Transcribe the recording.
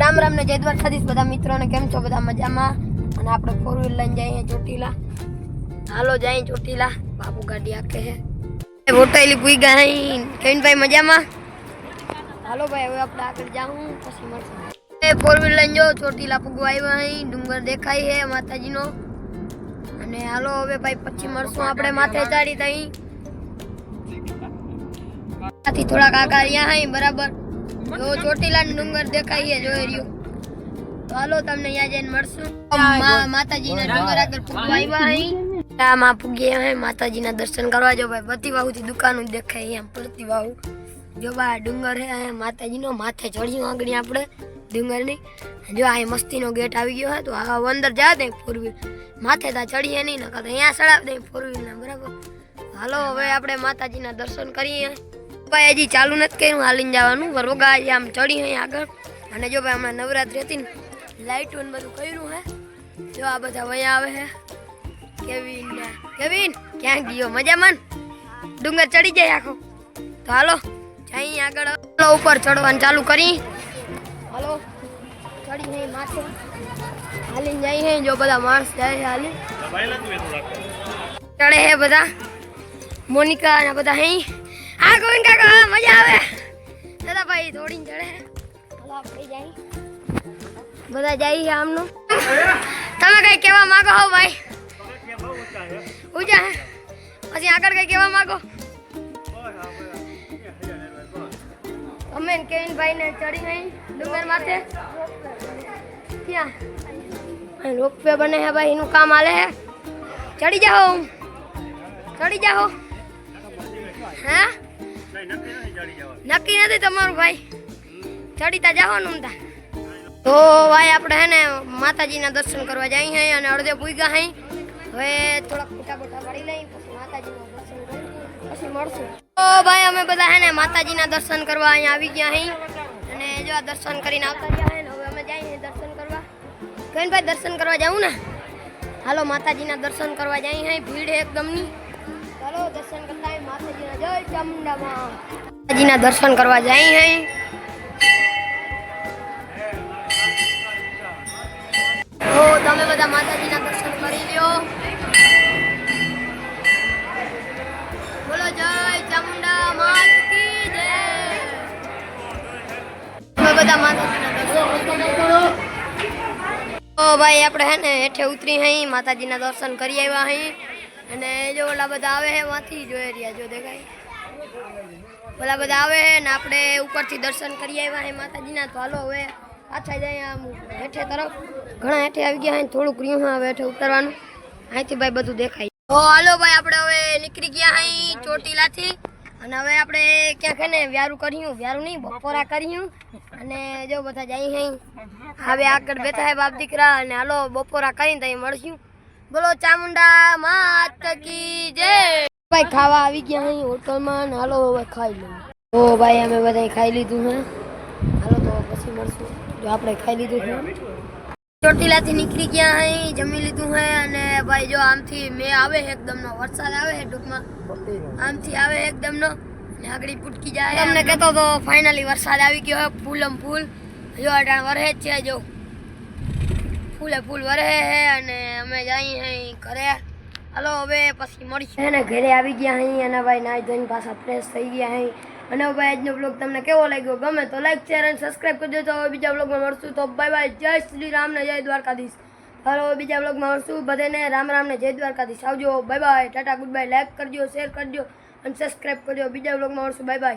રામ રામ ને જય દ્વારકાધીશ બધા મિત્રોને કેમ છો? બધા મજામાં? અને આપણે ફોર વ્હીલ લઈને જઈએ ચોટીલા. હાલો જઈએ ચોટીલા. બાપુ ગાડી આખે હે. હોટેલી પૂઈ ગઈ કેવિનભાઈ મજામાં? હાલો ભાઈ, હવે આપણે આગળ જાઉં, પછી મળશું. ફોર વ્હીલ લઈને જો, ચોટીલા પૂગવા આવ્યા અહીં ડુંગર દેખાય હે માતાજીનો. અને હાલો હવે ભાઈ, પછી મળશું આપણે માથે ચાડી તઈ. થોડાક આગળ અહીંયા અહીં બરાબર. જો ચોટીલા ડુંગર દેખાય જોઈ રહ્યું. હાલો તમને અહીંયા જઈને મળશું. માતાજીના ડુંગર આગળ પૂગવા આવ્યા અહીં આમાં પૂગીએ અહીં માતાજીના દર્શન કરવા. જો ભાઈ બધી વાહુથી દુકાનો દેખાય એમ પડતી વાહુ જો ભાઈ ડુંગર હે માતાજી માતાજીનો માથે ચડ્યું આગળ આપણે ડુંગરની. જો આ મસ્તીનો ગેટ આવી ગયો હે તો આ અંદર જા દે ફોર વ્હીલ માથે તા ચડીએ નહીં નકર અહીંયા ચડાવી દે ફોર વ્હીલના બરાબર? હાલો હવે આપણે માતાજીના દર્શન કરીએ. ભાઈ હજી ચાલુ નથી કર્યું હાલીને જવાનું. વરોગા આજે આમ ચડી અહીં આગળ. અને જો ભાઈ હમણાં નવરાત્રી હતી ને લાઇટો ને બધું કર્યું હે. જો આ બધા વયા આવે હે. કેવિન ને કેવિન ક્યાં ગયો? મજામાં? ડુંગર ચડી જાય આખો. તો હાલો જઈ આગળ. હાલો ઉપર ચડવાનું ચાલુ કરી. હાલો ચડી નહીં માથે. હાલીને જઈ હે જો બધા માણસ જાય છે હાલી. ચડે હે બધા. મોનિકા ને બધા હે આ ગોવિંદ કાકા મજા આવે. દાદા ભાઈ દોડીને ચડે. હાલો આપણે જઈ બધા જાય આમનું. તમે કઈ કહેવા માંગો હો ભાઈ? ઉજા પછી આગળ કઈ કહેવા માંગો? અમે કેવિન ભાઈ ને ચડી ગઈ ડુંગર માથે. ક્યાં? રોપવે બને હે ભાઈ એનું કામ આલે હે. ચડી જાઓ. ચડી જાઓ. હે? નક્કી નથી તમારું ભાઈ. ચડીતા જવાનું ને તો ભાઈ આપણે હે ને માતાજીના દર્શન કરવા જઈ હે અને અડધે પૂગ્યા હે. હવે થોડાક ફોટા બોટા પાડી લઈ, પછી માતાજીના દર્શન પછી મળશું. તો ભાઈ અમે બધા હે ને માતાજીના દર્શન કરવા અહીંયા આવી ગયા હે. અને જો આ દર્શન કરીને આવતા રહ્યા હે ને, હવે અમે જઈએ દર્શન કરવા. કહીને ભાઈ દર્શન કરવા જાઉં ને? હાલો, માતાજીના દર્શન કરવા જઈ હે, ભીડ એકદમની. ચાલો માતાજીના જય દર્શન કરવા જઈએ હે. તમે બધા માતાજીના જય જય. તો ભાઈ, આપણે હે ને, હેઠે ઉતરી હઈ, માતાજીના દર્શન કરી આવ્યા હઈ. અને જો ઓલા બધા આવે હે માંથી જોઈ રહ્યા જો દેખાય. ઓલા બધા આવે હે ને આપણે ઉપરથી દર્શન કરી આવ્યા હે માતાજીના. તો હાલો હવે પાછા જાય આમ હેઠે તરફ. ઘણા હેઠે આવી ગયા થોડુંક રહ્યું હવે હેઠે ઉતરવાનું. અહીંથી ભાઈ બધું દેખાય. તો હાલો ભાઈ, આપણે હવે નીકળી ગયા અહીં ચોટીલાથી. અને હવે આપણે ક્યાંક ને વ્યારું કર્યું. વ્યારું નહીં, બપોરા કર્યું. અને જો બધા જઈ અહીં. હવે આગળ બેઠા હે બાપ દીકરા. અને હાલો બપોરા કરીને ત્યાં મળશું. બોલો ચામુંડા માત કી જય. ભાઈ ખાવા આવી ગયા અહીં હોટલમાં ને હાલો હવે ખાઈ લઉં તો ભાઈ અમે બધા ખાઈ લીધું હે. હાલો તો પછી મળશું. જો આપણે ખાઈ લીધું છે. ચોટીલાથી નીકળી ગયા અહીં જમી લીધું હે અને ભાઈ જો આમથી મેં આવે એકદમનો વરસાદ આવે હે ટૂંકમાં. આમથી આવે એકદમનો. ને આગળ પૂટકી જાય તમને કહેતો તો ફાઇનલી વરસાદ આવી ગયો હે ફૂલમ ફૂલ. જો અટાણ વરહે જ છે જો. ફૂલે ફૂલ વરે હે અને અમે જઈએ અહીં ઘરે. હાલો, હવે પછી મળીશું. હે ને, ઘરે આવી ગયા અહીં અને ભાઈ નાઈ ધોઈને પાછા ફ્રેશ થઈ ગયા અહીં અને ભાઈ આજનો બ્લોગ તમને કેવો લાગ્યો? ગમે તો લાઈક શેર અને સબસ્ક્રાઈબ કરજો. તો હવે બીજા બ્લોગમાં મળશું. તો બાય બાય જય શ્રી રામ ને જય દ્વારકાધીશ. હાલો બીજા બ્લોગમાં મળશું. બધાને રામ રામ ને જય દ્વારકાધીશ. આવજો. Bye bye tata good bye like કરજો શેર કરજો, અને સબસ્ક્રાઈબ કરજો. બીજા બ્લોગમાં મળશું. Bye bye